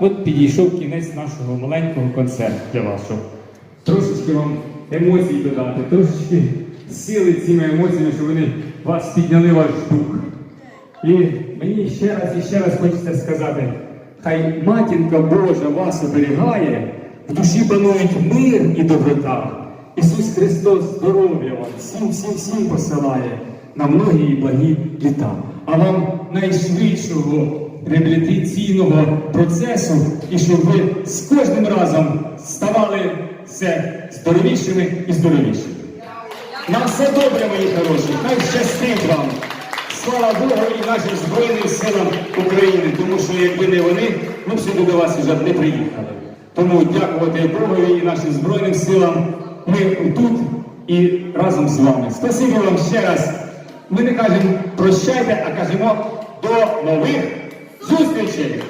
От підійшов кінець нашого маленького концерту для щоб трошечки вам емоцій додати, трошечки сили цими емоціями, щоб вони вас підняли ваш дух. І мені ще раз і ще раз хочеться сказати, хай матінка Божа вас оберігає, в душі панують мир і доброта. Ісус Христос здоров'я вам всім, всім, всім посилає на многі і благі літа. А вам найшвидшого реабілітаційного процесу, і щоб ви з кожним разом ставали все здоровішими і здоровішими. На все добре, мої хороші, хай щастить вам. Слава Богу і нашим Збройним силам України, тому що якби не вони, ми б сюди до вас вже не приїхали. Тому дякувати Богові і нашим Збройним силам. Ми тут і разом з вами. Спасибі вам ще раз. Ми не кажемо прощайте, а кажемо до нових зустрічей!